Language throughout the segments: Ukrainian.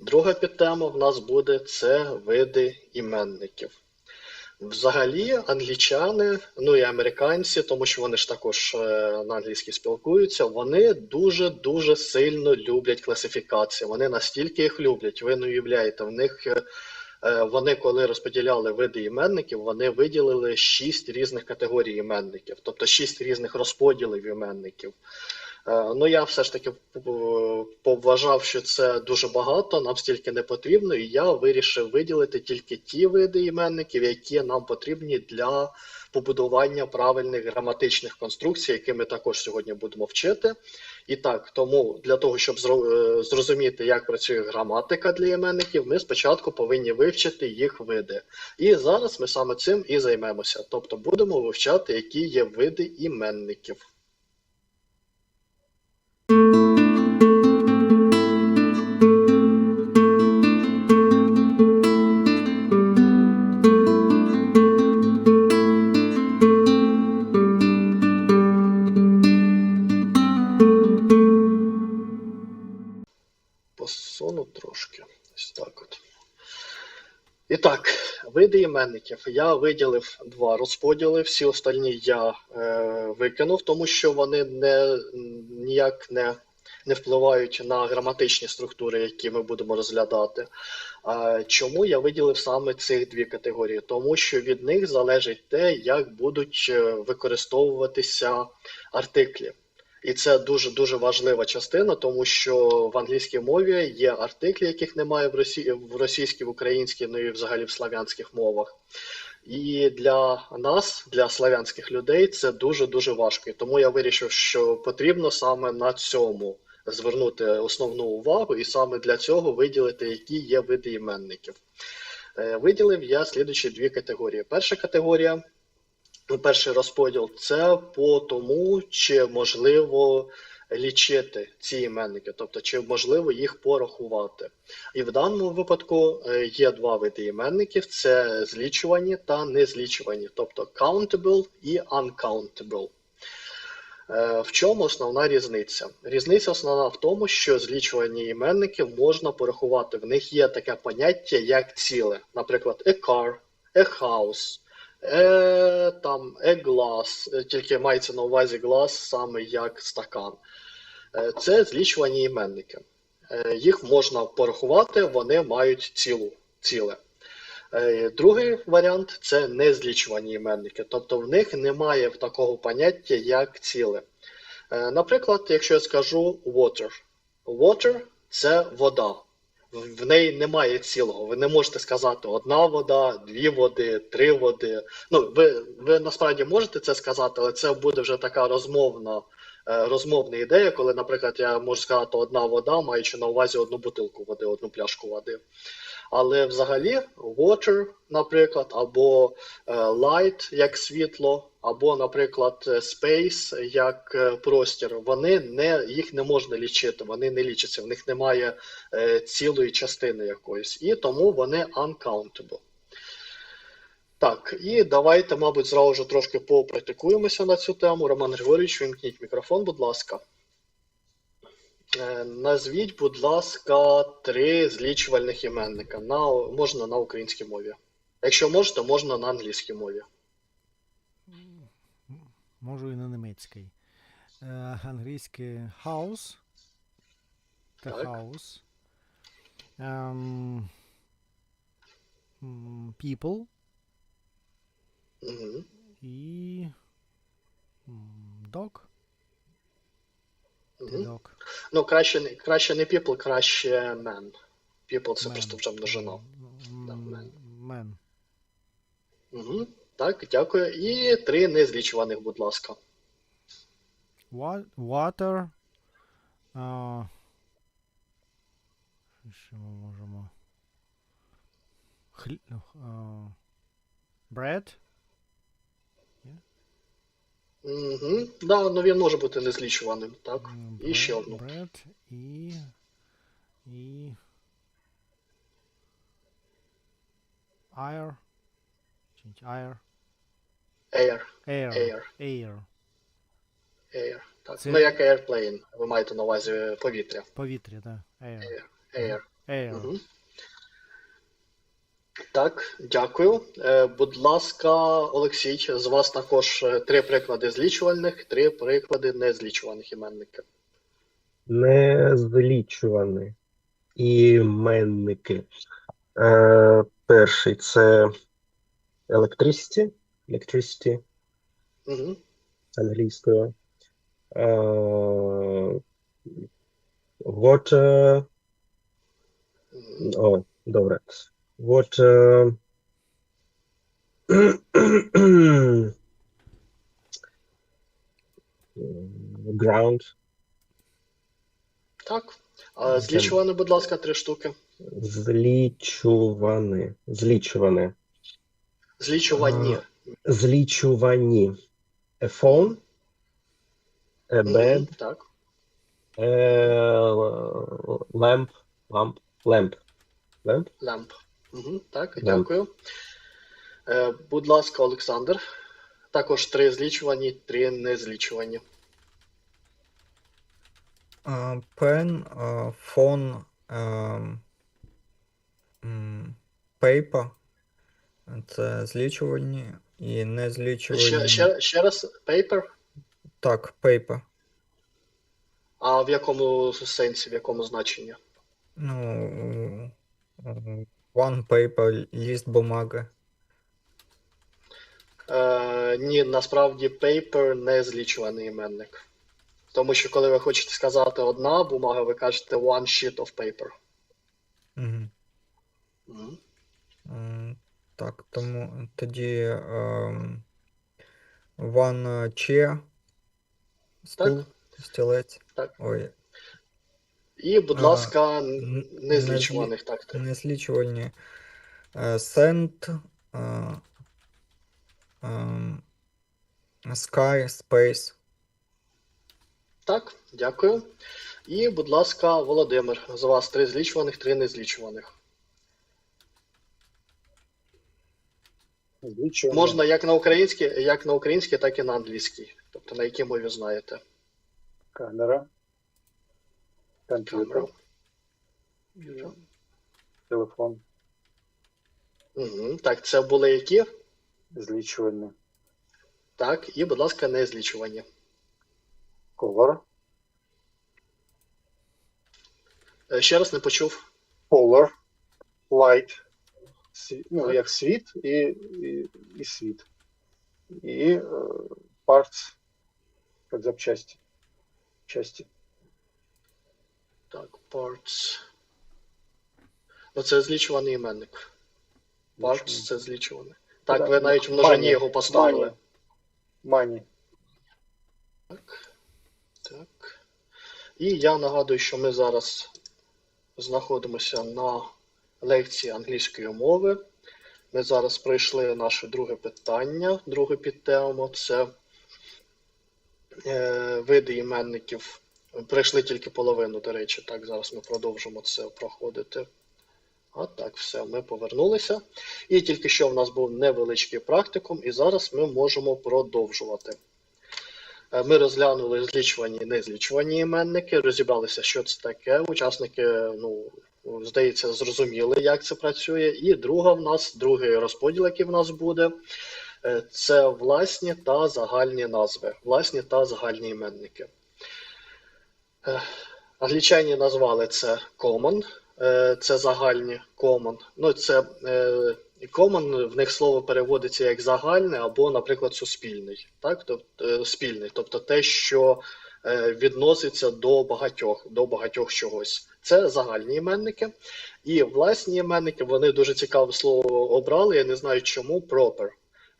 Друга підтема в нас буде це види іменників. Взагалі, англічани, ну і американці, тому що вони ж також е, на англійській спілкуються, вони дуже-дуже сильно люблять класифікації. Вони настільки їх люблять, ви не уявляєте, в них е, е, вони, коли розподіляли види іменників, вони виділили шість різних категорій іменників, тобто шість різних розподілів іменників. Е, Ну, я все ж таки е, повважав, що це дуже багато, нам стільки не потрібно, і я вирішив виділити тільки ті види іменників, які нам потрібні для побудування правильних граматичних конструкцій, які ми також сьогодні будемо вчити. І так, тому для того, щоб е, зрозуміти, як працює граматика для іменників, ми спочатку повинні вивчити їх види. І зараз ми саме цим і займемося. Тобто будемо вивчати, які є види іменників. Música види іменників. Я виділив два розподіли, всі остальні я е, викинув, тому що вони не, ніяк не, не впливають на граматичні структури, які ми будемо розглядати. Чому я виділив саме цих дві категорії? Тому що від них залежить те, як будуть е, використовуватися артиклі. І це дуже дуже важлива частина, тому що в англійській мові є артиклі, яких немає в росі... в російській, в українській, ну і взагалі в славянських мовах. І для нас, для славянських людей, це дуже дуже важко. І тому я вирішив, що потрібно саме на цьому звернути основну увагу, і саме для цього виділити, які є види іменників. Е, Виділив я слідучі дві категорії. Перша категорія Перший розподіл це по тому, чи можливо лічити ці іменники, тобто чи можливо їх порахувати. І в даному випадку е, є два види іменників: це злічувані та незлічувані, тобто countable і uncountable. Е, В чому основна різниця? Різниця основна в тому, що злічувані іменники можна порахувати. В них є таке поняття, як ціле, наприклад, a car, a house. Е, там a glass, е, тільки мається на увазі glass саме як стакан. Е, це злічувані іменники. Е, їх можна порахувати, вони мають цілу, ціле. Другий варіант це незлічувані іменники, тобто в них немає такого поняття, як ціле. Наприклад, якщо я скажу water. Water це вода. В неї немає цілого. Ви не можете сказати одна вода, дві води, три води. Ну, ви, ви насправді можете це сказати, але це буде вже така розмовна, е, розмовна ідея, коли, наприклад, я можу сказати одна вода, маючи на увазі одну бутилку води, одну пляшку води. Але взагалі water, наприклад, або е, light як світло, або, наприклад, е, space як е, простір, вони не, їх не можна лічити, вони не лічаться, в них немає цілої частини якоїсь, і тому вони uncountable. Так, і давайте, мабуть, зразу ж трошки попрактикуємося на цю тему. Роман Григорійович, вимкніть мікрофон, будь ласка. Е, Назвіть, будь ласка, три злічувальних іменника. На, можна на українській мові. Якщо можете, можна на англійській мові. Можу і на немецькій. Е, англійське house. Та Так. house. Ем, people Угу. і dog. The dog. Ну, краще, не- краще не people, краще man. People це Man. просто вже множина. Man. man. Угу. Так, дякую. І три незлічуваних, будь ласка. Water. А, що ми можемо? Хлі... а, bread. Угу. Да, ну він може бути незлічуваним, так. М, І ще одну. Bread і... І... Air. Air. Air. Air. Air. Air. Air. Так. Це- Ну, як airplane, ви маєте на увазі повітря. Повітря, так. Air. Air. Air. Air. Мгм. Так, дякую. Е, Будь ласка, Олексій, з вас також е, три приклади злічувальних, три приклади незлічуваних іменників. Незлічувані іменники. Е, перший це electricity, electricity Угу. англійською. Е, water, о, добре. Water, ground, Так. А злічувані, будь ласка, три штуки. злічувані, злічувані. Злічувані. Злічувані. A phone, a Мгм, bed, Так. a lamp, lamp, lamp, lamp. Лемп. Угу. Так, дякую. Е, Будь ласка, Олександр. Також три злічувані, три незлічувані. А, Пен, а, фон, м, paper. Це злічувальні і не Ще, ще, ще раз, paper. Так, paper. А в якому сенсі, в якому значенні? Ну, one paper, ліст бумаги. Е, ні, насправді paper не злічуваний іменник. Тому що коли ви хочете сказати одна бумага, ви кажете one sheet of paper. Угу. М, Так, тому тоді ем, one chair, стул, стілець. Так. Ой, І, будь ласка, незлічуваних, так, так. не злічувальні. Е, Send, е, ем, Sky, Space. Так, дякую. І, будь ласка, Володимир, з вас три злічуваних, три незлічуваних. Звичайно. Можна як на українській, як на українській, так і на англійській. Тобто на якій мові знаєте. Камера. Комп'ютер. Камера. Телефон. Угу. Так, це були які? Злічувальний. Так, і, будь ласка, незлічувані. Color. Е, Ще раз не почув. Color. Light. Сві- Ну, як світ і, і, і світ. І е, parts. Як запчасті. Часті. Так, parts. Ну, це злічуваний іменник. Parts це злічуваний. Так, Так, ви навіть в множині money, його поставили. Money. Так. Так. І я нагадую, що ми зараз знаходимося на лекції англійської мови. Ми зараз пройшли наше друге питання, друге підтему. Це е, види іменників. Пройшли тільки половину, до речі. Так, зараз ми продовжимо це проходити. А так, все, ми повернулися. І тільки що в нас був невеличкий практикум, і зараз ми можемо продовжувати. Е, Ми розглянули злічувані і незлічувані іменники, розібралися, що це таке. Учасники, ну, здається, зрозуміли, як це працює. І друга в нас, другий розподіл, який в нас буде, е, це власні та загальні назви. Власні та загальні іменники. Е, Англічані назвали це common, е, це загальні common. Ну, це е, common, в них слово переводиться як загальне або, наприклад, суспільний. Так? Тобто, спільний, тобто те, що відноситься до багатьох, до багатьох чогось. Це загальні іменники. І власні іменники, вони дуже цікаве слово обрали. Я не знаю чому proper.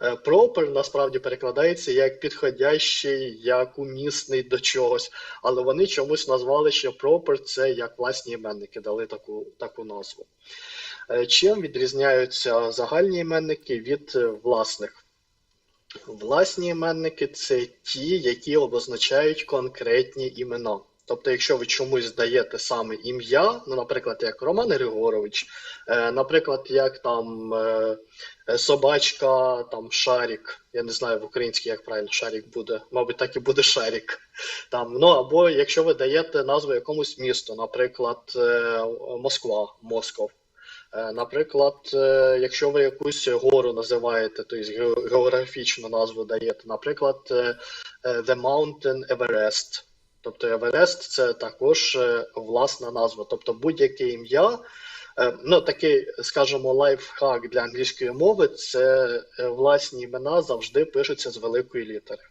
Е, Proper насправді перекладається як підходящий, як умісний до чогось, але вони чомусь назвали, що proper це як власні іменники, дали таку, таку назву. Е, Чим відрізняються загальні іменники від е, власних? Власні іменники це ті, які обозначають конкретні імена. Тобто, якщо ви чомусь даєте саме ім'я, ну, наприклад, як Роман Григорович, е, наприклад, як там е, е, собачка, там Шарік, я не знаю в українській, як правильно Шарік буде, мабуть, так і буде Шарік. Там, ну або якщо ви даєте назву якомусь місту, наприклад, е, Москва, Москов. Е, Наприклад, е, якщо ви якусь гору називаєте, тобто географічну назву даєте, наприклад, The Mountain Everest. Тобто Everest це також е, власна назва. Тобто будь-яке ім'я, е, ну такий, скажімо, лайфхак для англійської мови, це е, власні імена завжди пишуться з великої літери.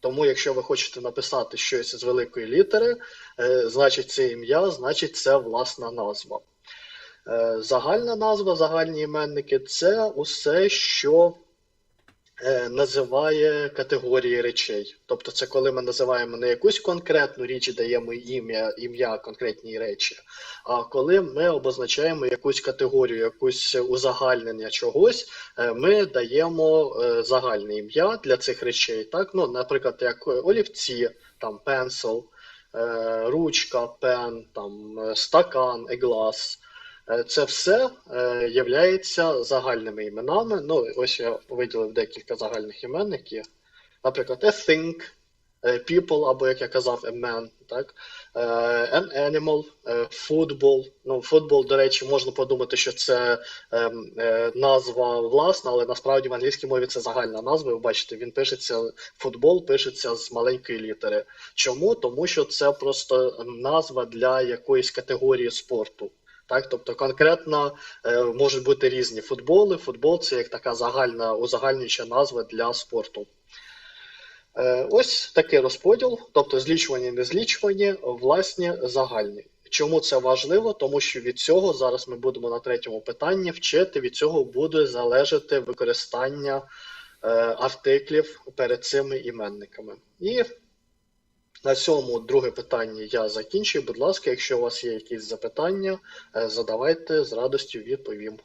Тому, якщо ви хочете написати щось з великої літери, значить це ім'я, значить це власна назва. Загальна назва, загальні іменники це усе, що називає категорії речей. Тобто, це коли ми називаємо не якусь конкретну річ і даємо ім'я, ім'я конкретній речі, а коли ми обозначаємо якусь категорію, якусь узагальнення чогось, е, ми даємо е, загальне ім'я для цих речей. Так? Ну, наприклад, як олівці, там е, ручка, пен, там, е, стакан, a glass. Е, Це все е, являється загальними іменами. Ну, ось я виділив декілька загальних іменників. Наприклад, a thing, е, people, або як я казав, a man, так? Е, An animal, е, football. Ну, футбол, до речі, можна подумати, що це ем, е, назва власна, але насправді в англійській мові це загальна назва. Ви бачите, він пишеться, футбол пишеться з маленької літери. Чому? Тому що це просто назва для якоїсь категорії спорту. Так, тобто конкретно е, можуть бути різні футболи. Футбол це як така загальна узагальнююча назва для спорту. Е, ось такий розподіл, тобто злічувані, не злічувані, власні загальні. Чому це важливо? Тому що від цього зараз ми будемо на третьому питанні вчити. Від цього буде залежати використання е, артиклів перед цими іменниками. І на цьому друге питання я закінчую. Будь ласка, якщо у вас є якісь запитання, е, задавайте з радістю відповім.